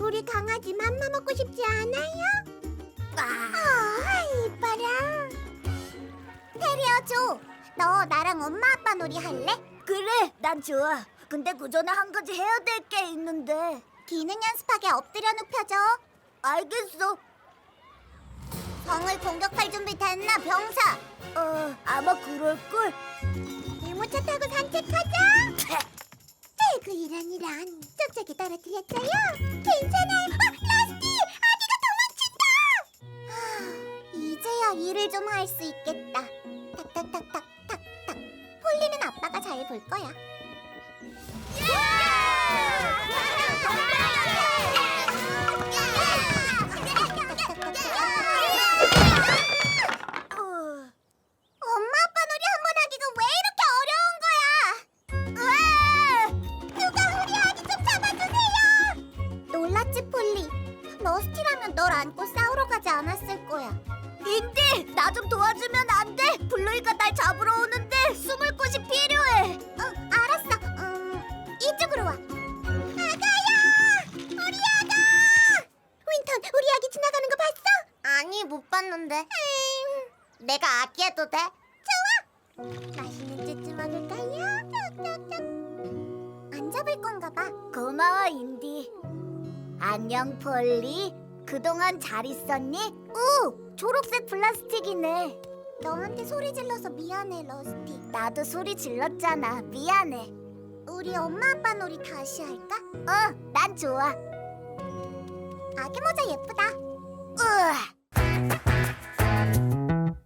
우리 강아지 맘마 먹고 싶지 않아요? 아, 이뻐라. 테리어 줘. 너 나랑 엄마 아빠 놀이 할래? 그래, 난 좋아. 근데 그 전에 한 가지 해야 될 게 있는데. 기능 연습하게 엎드려 눕혀줘. 알겠어. 성을 공격할 준비 됐나 병사? 어, 아마 그럴걸. 유모차 타고 산책하자. 떨어뜨렸어요. 괜찮아요. 아, 라스티 아기가 도망친다. 하, 이제야 일을 좀 할 수 있겠다. 탁탁탁탁탁탁. 폴리는 아빠가 잘 볼 거야. 어, 러스티라면 널 안고 싸우러 가지 않았을 거야. 인디, 나 좀 도와주면 안 돼? 블루이가 날 잡으러 오는데 숨을 곳이 필요해. 어, 알았어. 음, 이쪽으로 와. 아가야! 우리 아가! 윈턴, 우리 아기 지나가는 거 봤어? 아니, 못 봤는데. 음, 내가 아기 해도 돼? 좋아. 맛있는 쭈쭈 먹을까요? 쪽쪽쪽. 안 잡을 건가 봐. 고마워, 인디. 안녕, 폴리. 그동안 잘 있었니? 오, 초록색 플라스틱이네. 너한테 소리 질러서 미안해, 러스티. 나도 소리 질렀잖아. 미안해. 우리 엄마 아빠 놀이 다시 할까? 어, 난 좋아. 아기 모자 예쁘다.